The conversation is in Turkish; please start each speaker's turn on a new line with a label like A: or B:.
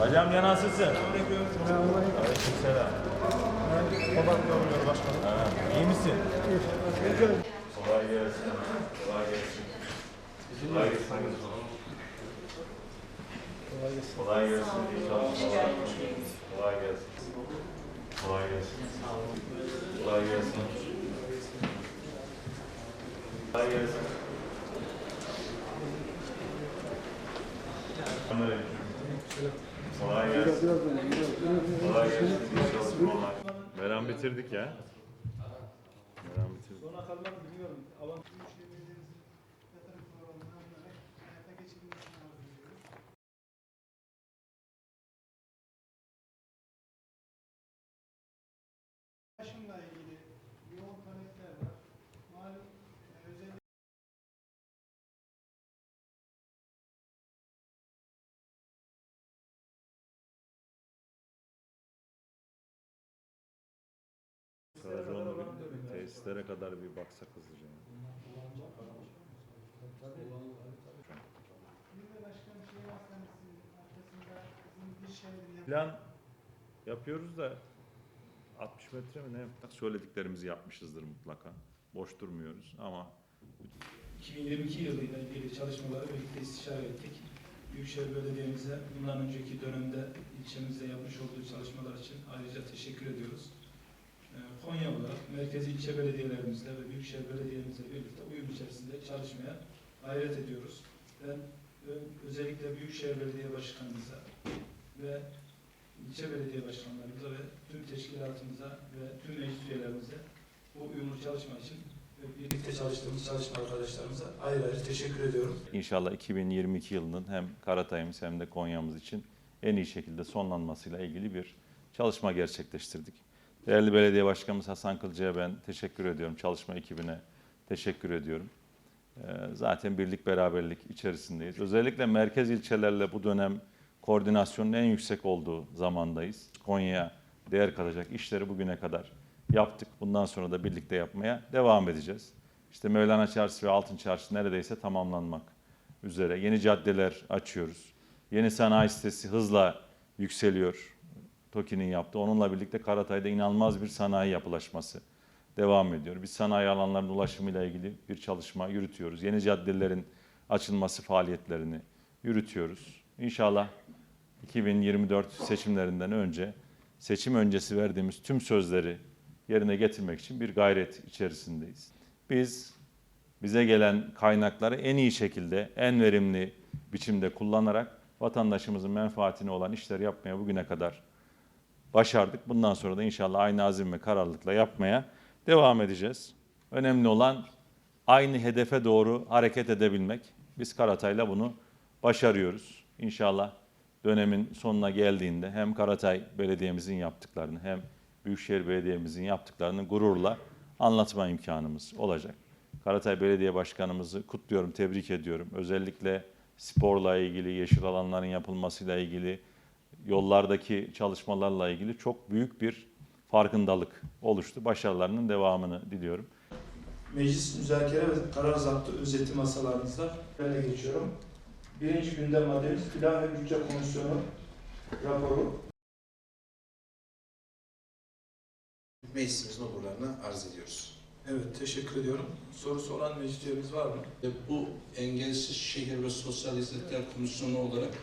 A: Hocam ya nasılsın? Aleykümselam.
B: Babam görmüyor başkanım.
A: Ha, iyi misin?
B: Güzel.
A: Kolay gelsin. Kolay gelsin. Kolay gelsin.
B: Kolay gelsin.
A: Kolay gelsin. İyi. Kolay gelsin. Kolay gelsin. Kolay gelsin. Kolay gelsin. Kolay gelsin. Kolay gelsin. İyi çalışmalar. Meram bitirdik ya. Meram bitirdik.
B: Sona kalmam bilmiyorum. Alan. Ulaşımla ilgili
A: bir tesislere kadar bir baksak hızlıca.
B: şehrin
A: Plan yapıyoruz da 60 metre mi ne? Söylediklerimizi yapmışızdır mutlaka. Boş durmuyoruz ama
C: 2022 yılıyla ilgili çalışmaları birlikte istişare ettik. Büyükşehir Belediye'mize bundan önceki dönemde ilçemizde yapmış olduğu çalışmalar için ayrıca teşekkür ediyoruz. Ee, Konya olarak merkezi ilçe belediyelerimizle ve Büyükşehir Belediye'mizle birlikte uyum içerisinde çalışmaya gayret ediyoruz. Ben özellikle Büyükşehir Belediye Başkanımıza ve ilçe belediye başkanlarımıza ve tüm teşkilatımıza ve tüm meclis üyelerimize bu uyumlu çalışma için birlikte çalıştığımız çalışma arkadaşlarımıza ayrı ayrı teşekkür ediyorum.
A: inşallah 2022 yılının hem Karatay'ımız hem de Konya'mız için en iyi şekilde sonlanmasıyla ilgili bir çalışma gerçekleştirdik. Değerli belediye başkanımız Hasan Kılcı'ya ben teşekkür ediyorum. Çalışma ekibine teşekkür ediyorum. Ee, Zaten birlik beraberlik içerisindeyiz. Özellikle merkez ilçelerle bu dönem koordinasyonun en yüksek olduğu zamandayız. Konya'ya değer katacak işleri bugüne kadar yaptık. Bundan sonra da birlikte yapmaya devam edeceğiz. İşte Mevlana Çarşısı ve Altın Çarşı neredeyse tamamlanmak üzere. Yeni caddeler açıyoruz. Yeni sanayi sitesi hızla yükseliyor. TOKİ'nin yaptığı. Onunla birlikte Karatay'da inanılmaz bir sanayi yapılaşması devam ediyor. Biz sanayi alanlarının ulaşımıyla ilgili bir çalışma yürütüyoruz. Yeni caddelerin açılması faaliyetlerini yürütüyoruz. İnşallah 2024 seçimlerinden önce seçim öncesi verdiğimiz tüm sözleri yerine getirmek için bir gayret içerisindeyiz. Biz bize gelen kaynakları en iyi şekilde, en verimli biçimde kullanarak vatandaşımızın menfaatine olan işleri yapmaya bugüne kadar başardık. Bundan sonra da inşallah aynı azim ve kararlılıkla yapmaya devam edeceğiz. Önemli olan aynı hedefe doğru hareket edebilmek. Biz Karatay'la bunu başarıyoruz. İnşallah dönemin sonuna geldiğinde hem Karatay Belediye'mizin yaptıklarını hem Büyükşehir Belediye'mizin yaptıklarını gururla anlatma imkanımız olacak. Karatay Belediye Başkanımızı kutluyorum, tebrik ediyorum. Özellikle sporla ilgili, yeşil alanların yapılmasıyla ilgili, yollardaki çalışmalarla ilgili çok büyük bir farkındalık oluştu. Başarılarının devamını diliyorum.
C: Meclis müzakere ve karar zaptı özeti masalarınızda ben geçiyorum. Birinci gündem maddemiz Plan ve Bütçe Komisyonu raporu.
D: meclisimizin okurlarına arz ediyoruz.
C: Evet, teşekkür ediyorum. Sorusu olan meclis üyemiz var mı?
D: Bu Engelsiz Şehir ve Sosyal Hizmetler Komisyonu olarak